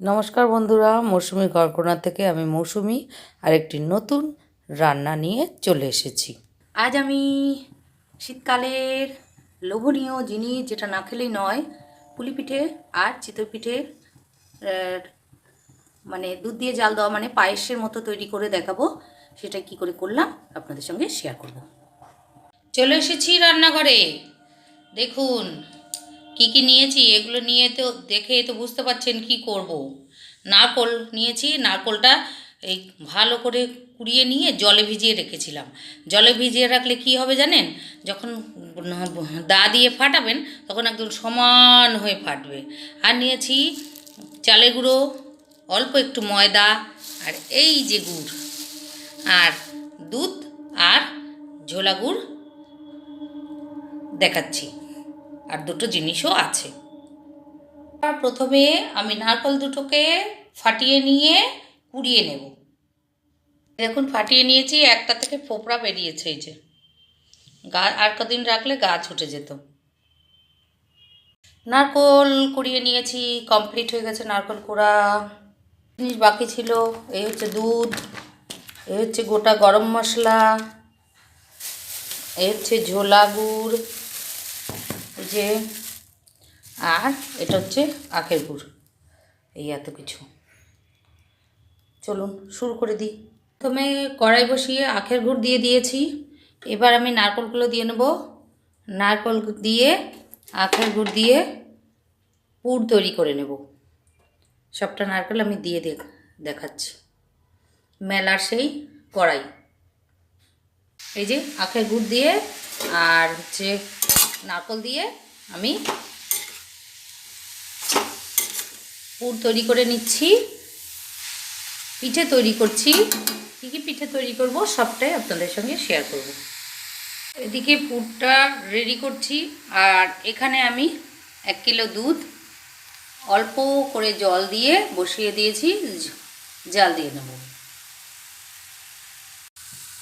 নমস্কার বন্ধুরা, মৌসুমি ঘরকোনা থেকে আমি মৌসুমি আর একটি নতুন রান্না নিয়ে চলে এসেছি। আজ আমি শীতকালের লোভনীয় জিনিস যেটা না খেলেই নয়, পুলি পিঠে আর চিতই পিঠে মানে দুধ দিয়ে জাল দেওয়া মানে পায়েসের মতো তৈরি করে দেখাবো, সেটা কি করে করলাম আপনাদের সঙ্গে শেয়ার করব। চলে এসেছি রান্নাঘরে। দেখুন কি কি নিয়েছি এগুলো নিয়ে তো দেখে তো বুঝতে পারছেন কি করব। নারকোল নিয়েছি, নারকোলটা এই ভালো করে কুড়িয়ে নিয়ে জলে ভিজিয়ে রেখেছিলাম। জলে ভিজিয়ে রাখলে কি হবে জানেন? যখন দা দিয়ে ফাটাবেন তখন একদম সমান হয়ে ফাটবে। আর নিয়েছি চালের গুঁড়ো, অল্প একটু ময়দা আর এই যে গুড় আর দুধ আর ঝোলা গুড় দেখাচ্ছি। আর দুটো জিনিসও আছে। প্রথমে আমি নারকল দুটোকে ফাটিয়ে নিয়ে কুড়িয়ে নেব। দেখুন, ফাটিয়ে নিয়েছি, একটা থেকে ফোপড়া বেরিয়েছে এই যে। গা, আর কদিন রাখলে গাছ উঠে যেত। নারকল কুড়িয়ে নিয়েছি, কমপ্লিট হয়ে গেছে নারকল কুড়া। জিনিস বাকি ছিল, এই হচ্ছে দুধ, এই হচ্ছে গোটা গরম মশলা, এই হচ্ছে ঝোলা গুড় যে আর এটা হচ্ছে আখের গুড়। এই এত কিছু। চলুন, শুরু করে দিই। প্রথমে কড়াই বসিয়ে আখের গুড় দিয়ে দিয়েছি। এবার আমি নারকলগুলো দিয়ে নেব। নারকল দিয়ে আখের গুড় দিয়ে পুর তৈরি করে নেব। সবটা নারকেল আমি দিয়ে দেখ দেখাচ্ছি। মেলার সেই কড়াই। এই যে আখের গুড় দিয়ে আর হচ্ছে নারকল দিয়ে আমি পুর তৈরি করে নিচ্ছি। পিঠে তৈরি করছি। কী কী পিঠে তৈরি করব সবটাই আপনাদের সঙ্গে শেয়ার করব। এদিকে পুরটা রেডি করছি। আর এখানে আমি এক কিলো দুধ অল্প করে জল দিয়ে বসিয়ে দিয়েছি। জাল দিয়ে নেব।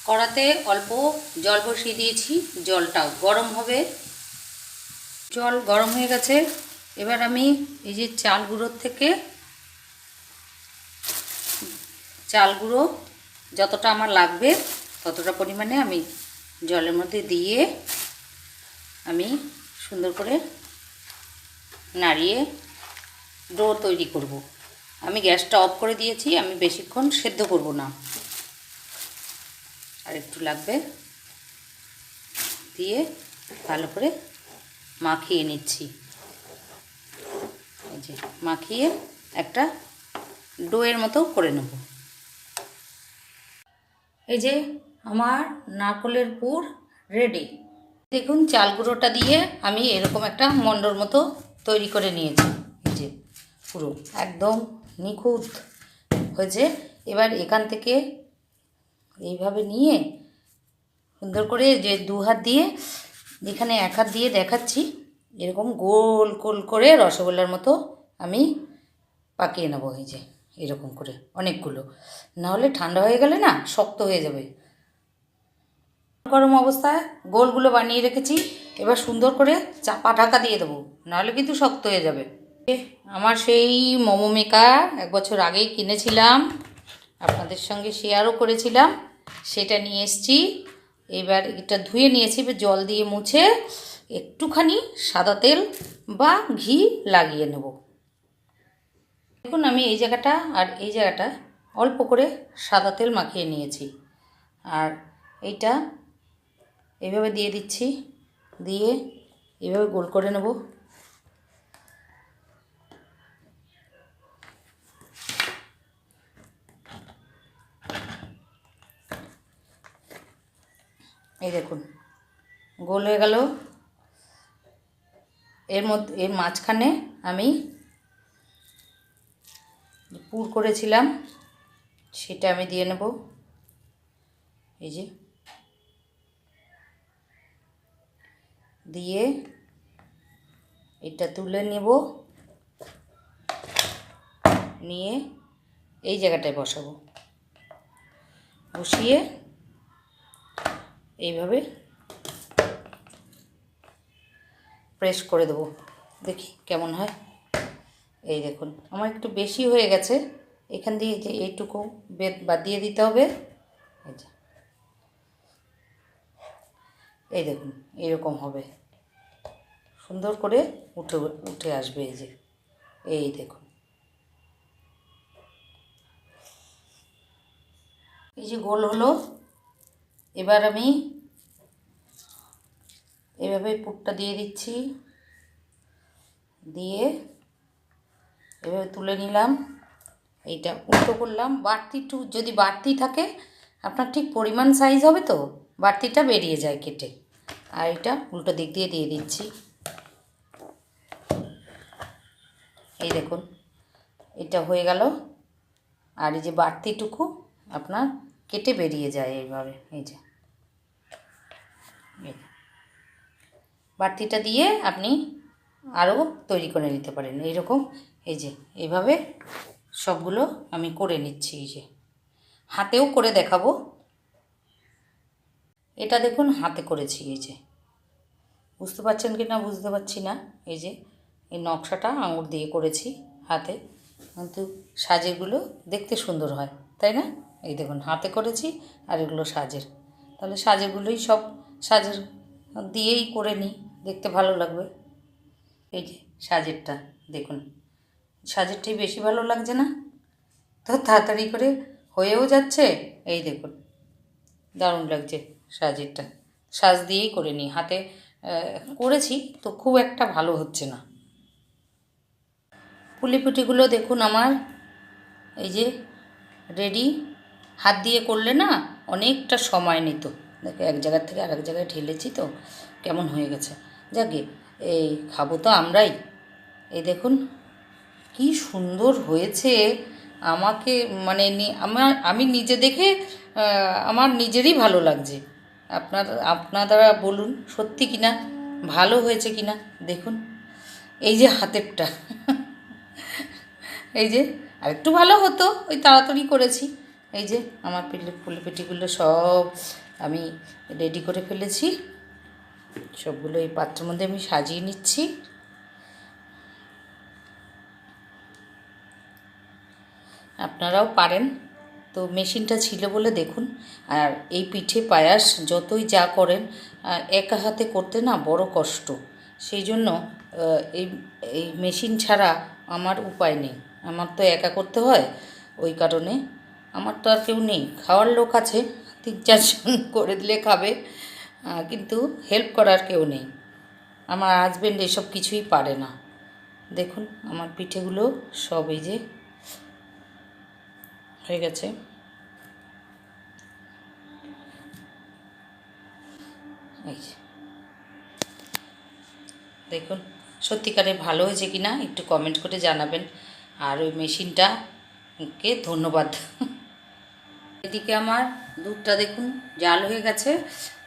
কড়াতে অল্প জল বসিয়ে দিয়েছি। জলটাও গরম হবে। জল গরম হয়ে গেছে এবার আমি এই যে চাল গুঁড়োর থেকে চাল গুঁড়ো যতটা আমার লাগবে ততটা পরিমাণে আমি জলের মধ্যে দিয়ে আমি সুন্দর করে নাড়িয়ে ডো তৈরি করব। আমি গ্যাসটা অফ করে দিয়েছি, আমি বেশিক্ষণ সেদ্ধ করব না আর একটু লাগবে দিয়ে ভালো করে মাখিয়ে নিচ্ছি। এই যে মাখিয়ে একটা ডোয়ের মতো করে নেব। এই যে আমার নারকলের পুর রেডি। দেখুন, চাল গুঁড়োটা দিয়ে আমি এরকম একটা মন্ডর মতো তৈরি করে নিয়েছি। এই যে পুরো একদম নিখুঁত হয়েছে। এবার এখান থেকে এইভাবে নিয়ে সুন্দর করে যে দু হাত দিয়ে যেখানে এক হাত দিয়ে দেখাচ্ছি, এরকম গোল গোল করে রসগোল্লার মতো আমি পাকিয়ে নেব এই যে, এরকম করে, অনেকগুলো। নাহলে ঠান্ডা হয়ে গেলে না শক্ত হয়ে যাবে। গরম অবস্থায় গোলগুলো বানিয়ে রেখেছি, এবার সুন্দর করে চাপা ঢাকা দিয়ে দেবো নাহলে কিন্তু শক্ত হয়ে যাবে। আমার সেই মোমো মেকার এক বছর আগেই কিনেছিলাম, আপনাদের সঙ্গে শেয়ারও করেছিলাম, সেটা নিয়ে এসেছি। এবার এটা ধুয়ে নিয়েছি, এবার জল দিয়ে মুছে একটুখানি সাদা তেল বা ঘি লাগিয়ে নেব। দেখুন, আমি এই জায়গাটা আর এই জায়গাটা অল্প করে সাদা তেল মাখিয়ে নিয়েছি। আর এইটা এইভাবে দিয়ে দিচ্ছি, দিয়ে এভাবে গোল করে নেব। এই দেখুন, গোল হয়ে গেল। এর মধ্যে, এর মাঝখানে আমি পুর করেছিলাম, সেটা আমি দিয়ে নেব। এই যে, দিয়ে এটা তুলে নেব। নিয়ে এই জায়গাটায় বসাবো। বসিয়ে এইভাবে প্রেস করে দেবো। দেখি কেমন হয়। এই দেখুন, আমার একটু বেশি হয়ে গেছে। এখান দিয়ে যে এইটুকু বেদ দিয়ে দিতে হবে। এই দেখুন, এরকম হবে। সুন্দর করে উঠে উঠে আসবে এই যে। এই দেখুন। এই যে গোল হলো এবার আমি এভাবে পুরটা দিয়ে দিচ্ছি। দিয়ে এভাবে তুলে নিলাম। এইটা উল্টো করলাম। বাড়তি একটু যদি বাড়তি থাকে, আপনার ঠিক পরিমাণ সাইজ হবে তো, বাড়তিটা বেরিয়ে যায় কেটে। আর এটা উল্টো দিক দিয়ে দিয়ে দিচ্ছি। এই দেখুন, এটা হয়ে গেল। আর এই যে বাড়তিটুকু আপনার কেটে বেরিয়ে যায় এইভাবে, এই যে এই। বাড়তিটা দিয়ে আপনি আরও তৈরি করে নিতে পারেন। এইরকম এই যে এইভাবে সবগুলো আমি করে নিচ্ছি এই যে। হাতেও করে দেখাবো। এটা দেখুন, হাতে করেছি এই যে। বুঝতে পারছেন কি না, বুঝতে পারছি না। এই যে, এই নকশাটা আঙুর দিয়ে করেছি হাতে। কিন্তু সাজেরগুলো দেখতে সুন্দর হয়, তাই না? এই দেখুন, হাতে করেছি আর এগুলো সাজের। তাহলে সাজেরগুলোই সব, সাজের দিয়েই করে নিই, দেখতে ভালো লাগবে। এই যে সাজেরটা, দেখুন। সাজেরটাই বেশি ভালো লাগছে না? তো তাড়াতাড়ি করে হয়েও যাচ্ছে। এই দেখুন, দারুণ লাগছে সাজেরটা। সাজ দিয়েই করে নিই। হাতে করেছি তো খুব একটা ভালো হচ্ছে না। পুলিপুটিগুলো দেখুন আমার, এই যে রেডি। হাত দিয়ে করলে না অনেকটা সময় নিত। দেখো এক জায়গার থেকে আরেক জায়গায় ঢেলেছি তো, কেমন হয়ে গেছে? যাকে, এই খাব তো আমরাই। এই দেখুন, কি সুন্দর হয়েছে। আমাকে মানে আমার, আমি নিজে দেখে আমার নিজেরই ভালো লাগছে। আপনার, আপনারা বলুন, সত্যি কিনা? ভালো হয়েছে কিনা? দেখুন, এই যে হাতেরটা। এই যে, আরেকটু ভালো হতো, ওই তাড়াতাড়ি করেছি। এই যে, আমার পিলে পুলিপিটিগুলো সব আমি রেডি করে ফেলেছি। সবগুলো এই পাত্রের মধ্যে আমি সাজিয়ে নিচ্ছি। আপনারাও পারেন। তো মেশিনটা ছিল বলে দেখুন। আর এই পিঠে পায়াস যতই যা করেন একা হাতে করতে না বড় কষ্ট। সেই জন্য এই এই মেশিন ছাড়া আমার উপায় নেই। আমার তো একা করতে হয়। ওই কারণে আমার তো আর কেউ নেই। খাওয়ার লোক আছে। তিন চারজন করে দিলে খাবে। কিন্তু হেল্প করার কেউ নেই। আমার হাজব্যান্ড এসব কিছুই পারে না। দেখুন, আমার পিঠেগুলো সব এই যে হয়ে গেছে। দেখুন, সত্যিকারে ভালো হয়েছে কি না একটু কমেন্ট করে জানাবেন। আর ওই মেশিনটা কে ধন্যবাদ। এদিকে আমার, দুধটা দেখুন, জাল হয়ে গেছে।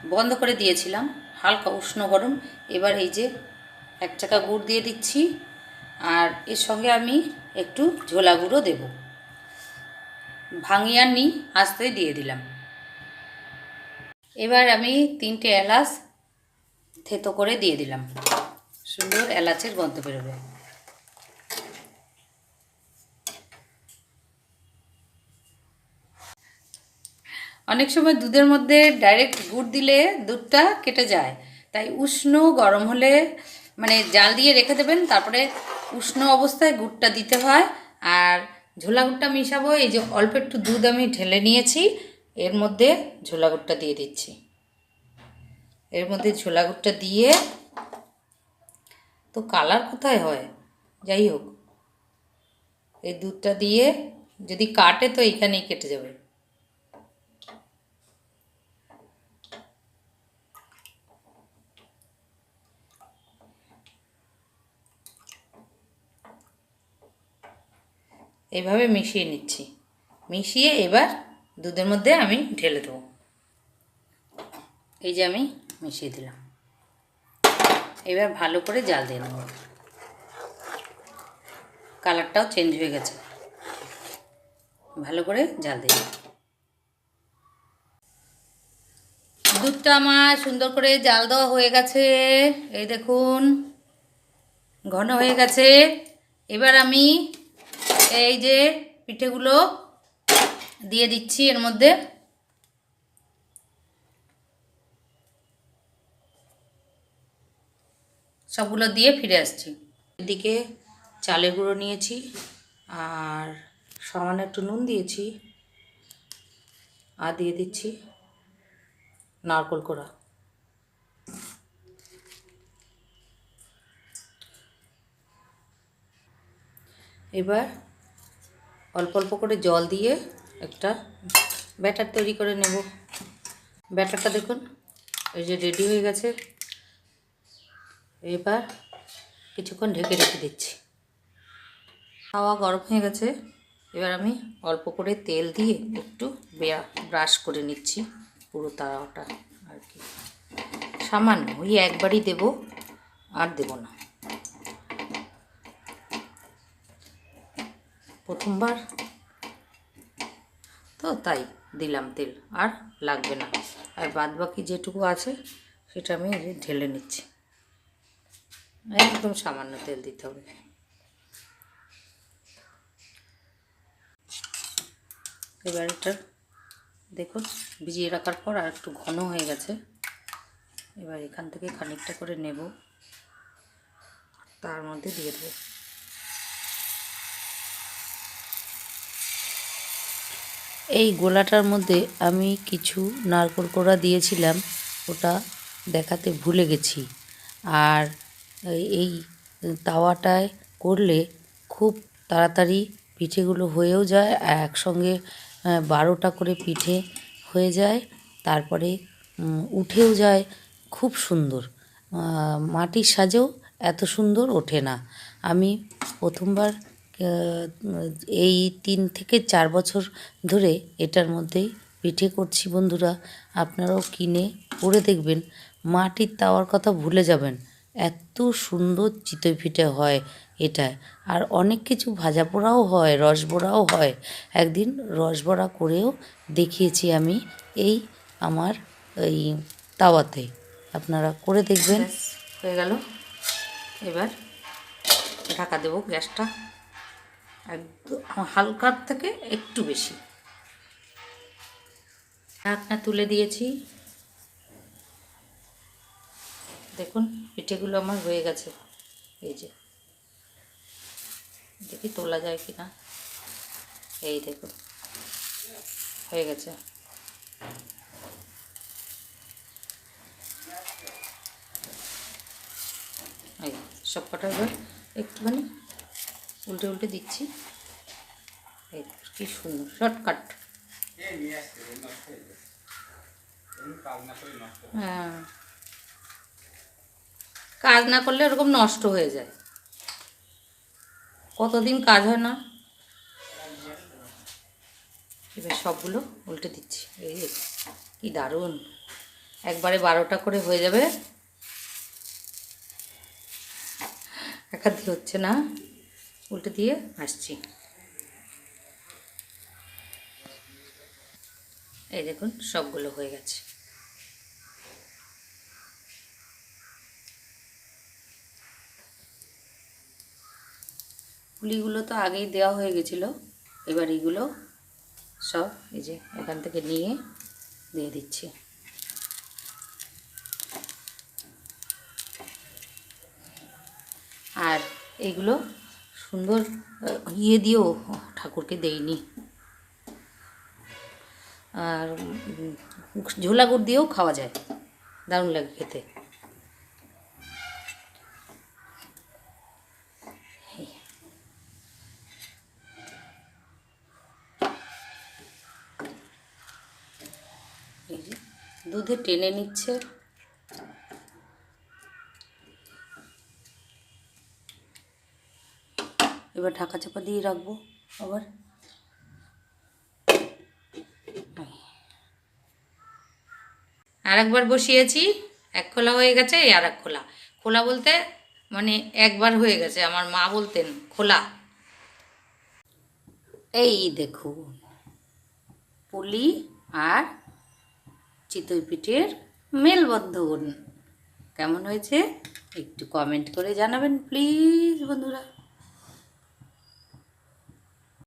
বন্ধ করে দিয়েছিলাম, হালকা উষ্ণ গরম। এবার এই যে এক চাকা গুড় দিয়ে দিচ্ছি, আর এর সঙ্গে আমি একটু ঝোলা গুঁড়ো দেবো। ভাঙিয়ে নি আস্তে দিয়ে দিলাম। এবার আমি তিনটে এলাচ থেতো করে দিয়ে দিলাম। সুন্দর এলাচের গন্ধ বেরোবে। অনেক সময় দুধের মধ্যে ডাইরেক্ট গুড় দিলে দুধটা কেটে যায়। তাই উষ্ণ গরম হলে মানে জাল দিয়ে রেখে দেবেন, তারপরে উষ্ণ অবস্থায় গুড়টা দিতে হয়। আর ঝোলা গুড়টা মিশাবো, এই যে অল্প একটু দুধ আমি ঢেলে নিয়েছি, এর মধ্যে ঝোলা গুড়টা দিয়ে দিচ্ছি। এর মধ্যে ঝোলা গুড়টা দিয়ে, তো কালার কোথায় হয়? যাই হোক, এই দুধটা দিয়ে যদি কাটে তো এইখানেই কেটে যাবে। এইভাবে মিশিয়ে নিচ্ছি। মিশিয়ে এবার দুধের মধ্যে আমি ঢেলে দেবো। এই যে আমি মিশিয়ে দিলাম। এবার ভালো করে জাল দিয়ে নেব। কালারটাও চেঞ্জ হয়ে গেছে। ভালো করে জাল দিয়ে দুধটা আমার সুন্দর করে জাল দেওয়া হয়ে গেছে। এই দেখুন, ঘন হয়ে গেছে। এবার আমি এই যে পিঠেগুলো দিয়ে দিচ্ছি এর মধ্যে। সবগুলো দিয়ে ফিরে আসছি। এদিকে চালের গুঁড়ো নিয়েছি আর সামান্য একটু নুন দিয়েছি আর দিয়ে দিচ্ছি নারকোল কোড়া। এবার অল্প অল্প করে জল দিয়ে একটা ব্যাটার তৈরি করে নেব। ব্যাটারটা দেখুন, এই যে রেডি হয়ে গেছে। এবার কিছুক্ষণ ঢেকে রেখে দিচ্ছি। হাওয়া গরম হয়ে গেছে। এবার আমি অল্প করে তেল দিয়ে একটু বেয়া ব্রাশ করে নিচ্ছি পুরো তাওয়াটা আর কি। সামান্য, ওই একবারই দেব, আর দেব না। প্রথমবার? তো তাই দিলাম তেল, আর লাগবে না। আর বাদ বাকি যেটুকু আছে, সেটা আমি ঢেলে নিচ্ছি। একদম সামান্য তেল দিতে হবে। এবার এটা দেখুন, ভিজিয়ে রাখার পর আর একটু ঘন হয়ে গেছে। এবার এখান থেকে খানিকটা করে নেব। তার মধ্যে দিয়ে দেবো। এই গোলাটার মধ্যে আমি কিছু নারকোল কোড়া দিয়েছিলাম, ওটা দেখাতে ভুলে গেছি। আর এই তাওয়াটায় করলে খুব তাড়াতাড়ি পিঠেগুলো হয়েও যায়, আর একসঙ্গে বারোটা করে পিঠে হয়ে যায়, তারপরে উঠেও যায় খুব সুন্দর। মাটির সাজেও এত সুন্দর ওঠে না। আমি প্রথমবার এই তিন থেকে চার বছর ধরে এটার মধ্যেই পিঠে করছি বন্ধুরা। আপনারাও কিনে করে দেখবেন, মাটির তাওয়ার কথা ভুলে যাবেন। এত সুন্দর চিতই পিঠে হয় এটায় আর অনেক কিছু ভাজা পোড়াও হয় রসবড়াও হয়। একদিন রসবড়া করেও দেখিয়েছি আমি এই আমার এই তাওয়াতে। আপনারা করে দেখবেন। হয়ে গেল। এবার ঢাকা দেবো গ্যাসটা। একদম হালকার থেকে একটু বেশি। ঢাকনা তুলে দিয়েছি। দেখুন, পিঠেগুলো আমার হয়ে গেছে। এই যে। দেখি তোলা যায় কি না এই দেখুন, হয়ে গেছে। এই সব এবার একটুখানি উল্টে উল্টে দিচ্ছি। কি সুন্দর শর্টকাট হ্যাঁ। কাজ না করলে ওরকম নষ্ট হয়ে যায়। কতদিন কাজ হয় না? এবার সবগুলো উল্টে দিচ্ছি। এই কি দারুণ। একবারে বারোটা করে হয়ে যাবে। একাধি হচ্ছে না। উল্টে দিয়ে আসছি এই দেখুন, সবগুলো হয়ে গেছে। পুলিগুলো তো আগেই দেওয়া হয়ে গেছিল। এবার এগুলো সব এই যে এখান থেকে নিয়ে দিয়ে দিচ্ছি। আর এগুলো সুন্দর ইয়ে দিয়েও ঠাকুরকে দেইনি। আর ঝোলা গুড় দিয়েও খাওয়া যায়, দারুণ লাগে খেতে। দুধে টেনে নিচ্ছে। এবার ঢাকা চাপা দিয়ে রাখব আবার। আর একবার বসিয়েছি এক খোলা হয়ে গেছে আর এক খোলা। খোলা বলতে মানে একবার হয়ে গেছে আমার মা বলতেন খোলা। এই দেখুন পুলি আর চিতই পিঠের মেলবন্ধন। কেমন হয়েছে? একটু কমেন্ট করে জানাবেন প্লিজ বন্ধুরা।